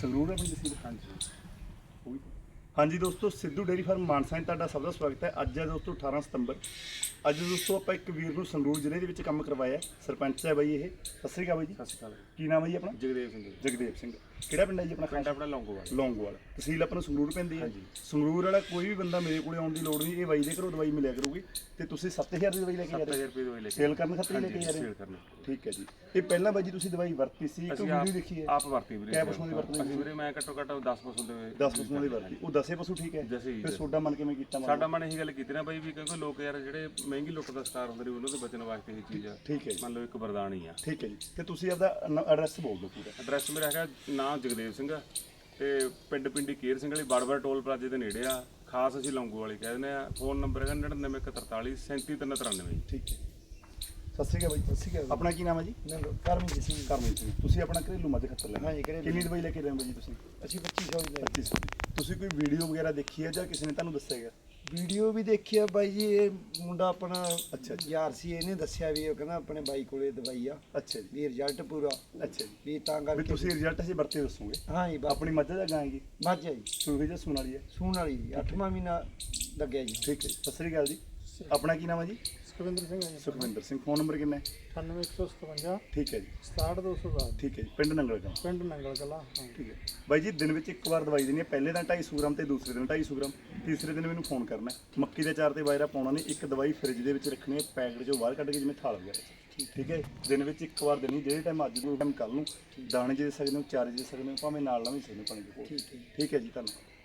ਸੰਗਰੂਰ ਆਪਣੀ ਤਹਿਸੀਲ ਹਾਂਜੀ। ਹਾਂਜੀ ਦੋਸਤੋ ਸਿੱਧੂ ਡੇਰੀ ਫਾਰਮ ਮਾਨਸਾ 'ਚ ਤੁਹਾਡਾ ਸਭ ਦਾ ਸਵਾਗਤ ਹੈ। ਅੱਜ ਹੈ ਦੋਸਤੋ 18 ਸਤੰਬਰ। ਅੱਜ ਦੋਸਤੋ ਆਪਾਂ ਇੱਕ ਵੀਰ ਨੂੰ ਸੰਗਰੂਰ ਜ਼ਿਲ੍ਹੇ ਦੇ ਵਿੱਚ ਕੰਮ ਕਰਵਾਇਆ ਹੈ। ਸਰਪੰਚ ਹੈ ਬਾਈ ਇਹ। ਸਤਿ ਸ੍ਰੀ ਅਕਾਲ ਬਾਈ ਜੀ। ਸਤਿ ਸ਼੍ਰੀ ਅਕਾਲ। ਕੀ ਨਾਮ ਹੈ ਜੀ ਆਪਣਾ? ਜਗਦੇਵ ਸਿੰਘ। ਜੀ। ਜਗਦੇਵ ਸਿੰਘ। ਕਿਹੜਾ ਪਿੰਡ ਹੈ ਜੀ ਆਪਣਾ ਪਿੰਡ ਆਪਣਾ ਲੌਂਗੋਵਾਲ। ਲੌਂਗੋਵਾਲ। ਤਹਿਸੀਲ ਆਪਾਂ ਨੂੰ ਸੰਗਰੂਰ ਪੈਂਦੀ ਹੈ। ਸੰਗਰੂਰ ਵਾਲਾ ਕੋਈ ਵੀ ਬੰਦਾ ਮੇਰੇ ਕੋਲੇ ਆਉਣ ਦੀ ਲੋੜ ਨਹੀਂ ਇਹ ਬਾਈ ਦੇ ਘਰੋਂ ਦਵਾਈ ਮਿਲਿਆ ਕਰੂਗੀ। ਤੇ ਤੁਸੀਂ 7000 ਦੀ ਦਵਾਈ ਲੈ ਕੇ ਜਾ ਰਹੇ 7000 ਰੁਪਏ ਦਵਾਈ ਲੈ ਕੇ। ਸੇਲ ਕਰਨ ਖਾਤਰ ਲੈ ਕੇ ਜਾ ਰਹੇ ਸੇਲ ਹੋ? ਕਰਨ ਠੀਕ ਹੈ ਜੀ। ਇਹ ਪਹਿਲਾਂ ਬਾਈ ਜੀ ਤੁਸੀਂ ਦਵਾਈ ਵਰਤੀ ਸੀ ਅਸੀਂ ਵੀਡੀਓ ਦੇਖੀ ਹੈ? ਆਪ ਵਰਤੀ ਵੀਰੇ। ਕਿਆ ਪਸ਼ੂਆਂ ਦੀ ਵਰਤੋਂ ਵੀਰੇ ਮੈਂ ਘੱਟੋ ਘੱਟ 10 ਪਸ਼ੂ ਦੇ 10 ਪਸ਼ੂਆਂ ਦੀ ਵਰਤੀ। ਉਹ 10 ਪਸ਼ੂ ਠੀਕ ਹੈ? ਦਸੇ ਫਿਰ ਸੋਡਾ ਮਨ ਕਿਵੇਂ ਕੀਤਾ ਮਨ? ਸਾਡਾ ਮਨ ਇਹੀ ਗੱਲ ਕੀਤੀ ਨਾ ਬਾਈ ਵੀ ਕਿਉਂਕਿ ਲੋਕ ਯਾਰ ਜਿਹੜੇ ਮਹਿੰਗੀ ਲੁੱਟ ਦਾ ਸ਼ਿਕਾਰ ਹੁੰਦੇ ਨੇ ਉਹਨਾਂ ਤੋਂ ਬਚਣ ਵਾਸਤੇ ਇਹ ਚੀਜ਼ ਆ। ਠੀਕ ਹੈ ਜੀ। ਮੰਨ ਲਓ ਇੱਕ ਵਰਦਾਨ ਹੀ ਆ। ਠੀਕ ਹੈ ਜੀ। ਤੇ ਤੁਸੀਂ ਆਪਦਾ ਐਡਰੈਸ ਬੋਲ ਦਿਓ ਪੂਰਾ। ਐਡਰੈਸ ਮੇਰਾ ਹੈਗਾ ਨਾਮ ਜਗਦੇਵ ਸਿੰਘ ਆ ਤੇ ਪਿੰਡ ਪਿੰਡੀ ਕੇਰ ਸਿੰਘ ਵਾਲੀ ਬੜਬੜ ਟੋਲ ਪਲਾਜ਼ੇ ਦੇ ਨੇੜੇ ਆ। ਖਾਸ ਅਸੀਂ ਲੌਂਗੋ ਵਾਲੀ ਕਹਿੰਦੇ ਆ। ਫੋਨ ਨੰਬਰ ਹੈਗਾ 99143 37393 ਠੀਕ ਹੈ। ਸਤਿ ਸ਼੍ਰੀ ਅਕਾਲ ਬਾਈ। ਸਤਿ ਸ਼੍ਰੀ ਅਕਾਲ। ਆਪਣਾ ਕੀ ਨਾਮ ਹੈ ਜੀ? ਕਰਮਜੀਤ ਸਿੰਘ। ਕਰਮਜੀਤ ਸਿੰਘ। ਤੁਸੀਂ ਆਪਣਾ ਘਰੇਲੂ ਮੱਝ ਖੱਤਰ ਲੈਣਾ ਹਾਂਜੀ, ਘਰੇਲੂ। ਕਿੰਨੀ ਦਵਾਈ ਲੈ ਕੇ ਰਹੇ ਹੋ ਜੀ ਤੁਸੀਂ? ਅਸੀਂ 2500 ਦੀ ਲਈ 2500 ਦੀ ਤੁਸੀਂ ਕੋਈ ਵੀਡੀਓ ਵਗੈਰਾ ਦੇਖੀ ਹੈ ਜਾਂ ਕਿਸੇ ਨੇ ਤੁਹਾਨੂੰ ਦੱਸਿਆ ਹੈਗਾ? ਵੀਡੀਓ ਵੀ ਦੇਖੀ ਆ ਬਾਈ ਜੀ ਇਹ ਮੁੰਡਾ ਆਪਣਾ ਅੱਛਾ ਜੀ। ਯਾਰ ਸੀ ਇਹਨੇ ਦੱਸਿਆ ਵੀ ਉਹ ਕਹਿੰਦਾ ਆਪਣੇ ਬਾਈ ਕੋਲੇ ਦਵਾਈ ਆ। ਅੱਛਾ ਜੀ। ਵੀ ਰਿਜ਼ਲਟ ਪੂਰਾ। ਅੱਛਾ ਜੀ। ਵੀ ਤਾਂ ਵੀ ਕਰਕੇ ਤੁਸੀਂ ਰਿਜ਼ਲਟ ਅਸੀਂ ਵਰਤੇ ਦੱਸੋਗੇ। ਹਾਂ ਜੀ ਆਪਣੀ ਮੱਝ ਦਾ ਗਾਏਗੀ ਮੱਝ ਆ ਜੀ। ਸੂਹੀ ਜਾਂ ਸੂਣ ਵਾਲੀ ਹੈ। ਸੂਣ ਵਾਲੀ ਜੀ 8ਵਾਂ ਮਹੀਨਾ ਲੱਗਿਆ ਜੀ। ਠੀਕ ਹੈ ਜੀ। ਸਤਿ ਸ਼੍ਰੀ ਅਕਾਲ ਜੀ। ਆਪਣਾ ਕੀ ਨਾਮ ਹੈ ਜੀ? ਸੁਖਵਿੰਦਰ ਸਿੰਘ ਹੈ ਜੀ ਸੁਖਵਿੰਦਰ ਸਿੰਘ ਫੋਨ ਨੰਬਰ ਕਿੰਨਾ ਹੈ? 9157 ਠੀਕ ਹੈ ਜੀ। 67210 ਠੀਕ ਹੈ ਜੀ ਪਿੰਡ ਨੰਗਲ ਕਲਾਂ। ਪਿੰਡ ਨੰਗਲ ਕਲਾ ਹਾਂ। ਠੀਕ ਹੈ। ਬਾਈ ਜੀ ਦਿਨ ਵਿੱਚ ਇੱਕ ਵਾਰ ਦਵਾਈ ਦੇਣੀ ਹੈ। ਪਹਿਲੇ ਦਿਨ 250 ਗ੍ਰਾਮ ਤੇ ਦੂਸਰੇ ਦਿਨ 250 ਗ੍ਰਾਮ। ਤੀਸਰੇ ਦਿਨ ਮੈਨੂੰ ਫੋਨ ਕਰਨਾ ਹੈ। ਮੱਕੀ ਦੇ ਚਾਰ ਤੇ ਬਾਜਰਾ ਪਾਉਣਾ ਨਹੀਂ। ਇੱਕ ਦਵਾਈ ਫ੍ਰਿਜ ਦੇ ਵਿੱਚ ਰੱਖਣੀ ਹੈ। ਪੈਕਟ ਚੋਂ ਬਾਹਰ ਕੱਢ ਕੇ ਜਿਵੇਂ ਥਾਲ ਵਗੈਰਾ। ਠੀਕ ਹੈ। ਦਿਨ ਵਿੱਚ ਇੱਕ ਵਾਰ ਦੇਣੀ। ਜਿਹੜੇ ਟਾਈਮ ਅੱਜ ਨੂੰ ਟਾਈਮ ਕੱਲ ਨੂੰ ਦਾਣੇ ਜੇ ਸਕਦੇ ਹੋ ਚਾਰੇ ਦੇ ਸਕਦੇ ਹੋ ਭਾਵੇਂ ਨਾਲ ਨਾਲ ਵੀ ਸਕਦੇ ਹੋ ਪਾਣੀ ਦੇ ਕੋਲ ਠੀਕ ਹੈ। ਜੀ। ਠੀਕ ਹੈ ਜੀ ਧੰਨਵਾਦ।